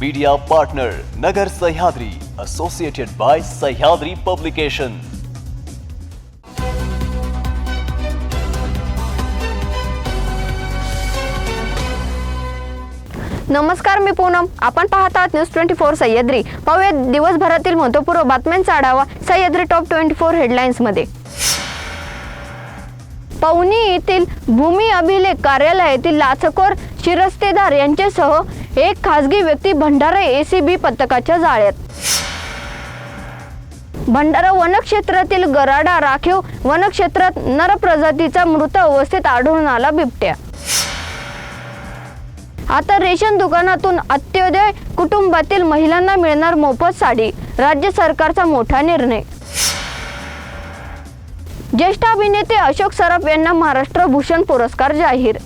Media partner Nagar Sahyadri associated by Sahyadri publication नमस्कार मी पूनम. आपण पाहत आहात न्यूज ट्वेंटी फोर सह्याद्री. पाहूया दिवसभरातील महत्त्वपूर्ण बातम्यांचा आढावा सह्याद्री टॉप ट्वेंटी फोर हेडलाईन्समध्ये पवनी येथील भूमी अभिलेख कार्यालयातील लाचखोर शिरस्तेदार यांच्यासह एक खासगी व्यक्ती भंडारा एसीबी पथकाच्या जाळ्यात. भंडारा वनक्षेत्रातील गराडा राखीव वनक्षेत्रात नर प्रजातीचा मृत अवस्थेत आढळून आला बिबट्या. आता रेशन दुकानातून अंत्योदय कुटुंबातील महिलांना मिळणार मोफत साडी राज्य सरकारचा मोठा निर्णय. ज्येष्ठ अभिनेते अशोक सराफ यांना महाराष्ट्र भूषण पुरस्कार जाहीर.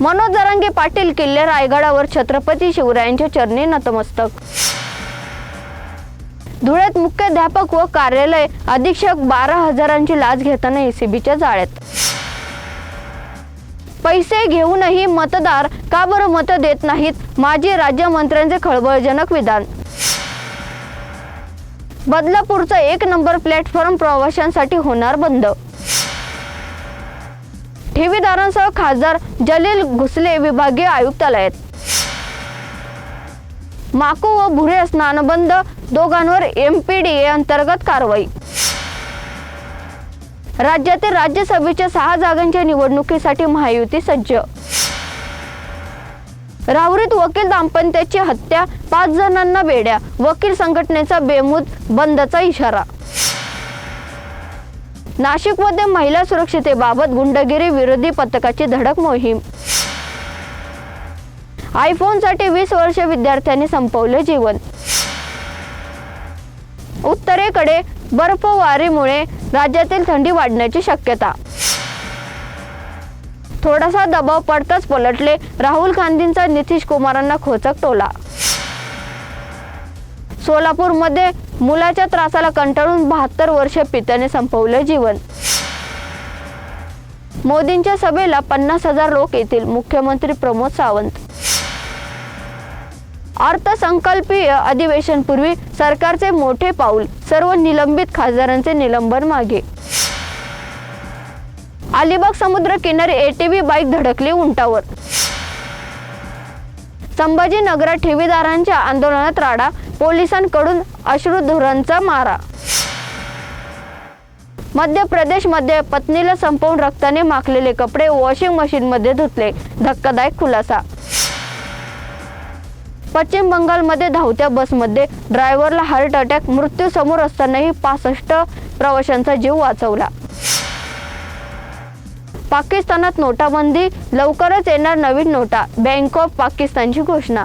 मनोज जरांगे पाटील किल्ले रायगडावर छत्रपती शिवरायांच्या चरणी नतमस्तक. धुळ्यात मुख्याध्यापक व कार्यालय अधीक्षक बारा हजारांची लाच घेताना एसीबीच्या जाळ्यात. पैसे घेऊनही मतदार का बरं मत देत नाहीत माजी राज्यमंत्र्यांचे खळबळजनक विधान. बदलापूरचा एक नंबर प्लॅटफॉर्म प्रवाशांसाठी होणार बंद. ठेवीदारांसह खासदार जलील घुसले विभागीय आयुक्तालयात. माकू व भुरे स्नानबंद दोघांवर एमपीडीए अंतर्गत कारवाई. राज्यातील राज्यसभेच्या सहा जागांच्या निवडणुकीसाठी महायुती सज्ज. राहुरीत वकील दाम्पत्याची हत्या पाच जणांना बेड्या वकील संघटनेचा बेमुद बंदचा इशारा. नाशिकमध्ये महिला सुरक्षितेबाबत गुंडगिरी विरोधी पथकाची धडक मोहीम. आयफोनसाठी वीस वर्ष विद्यार्थ्यांनी संपवले जीवन. उत्तरेकडे बर्फवारीमुळे राज्यातील थंडी वाढण्याची शक्यता. थोडासा दबाव पडताच पलटले राहुल गांधींचा नितीश कुमारांना खोचक टोला. सोलापूरमध्ये मुलाच्या त्रासाला कंटाळून बहात्तर वर्ष पित्याने संपवले जीवन. मोदींच्या सभेला पन्नास हजार लोक येतील मुख्यमंत्री प्रमोद सावंत. अर्थसंकल्पीय अधिवेशनपूर्वी सरकारचे मोठे पाऊल सर्व निलंबित खासदारांचे निलंबन मागे. अलिबाग समुद्र किनारी एटीव्ही बाईक धडकली उंटावर. संभाजीनगरात ठेवीदारांच्या आंदोलनात राडा पोलिसांकडून अश्रुधुरांचा मारा. मध्य प्रदेशमध्ये पत्नीला संपवून रक्ताने माखलेले कपडे वॉशिंग मशीनमध्ये धुतले. धक्कादायक खुलासा. पश्चिम बंगालमध्ये धावत्या बसमध्ये ड्रायव्हरला हार्ट अटॅक मृत्यू समोर असतानाही पासष्ट प्रवाशांचा जीव वाचवला. पाकिस्तानात नोटाबंदी लवकरच येणार नवीन नोटा बँक ऑफ पाकिस्तानची घोषणा.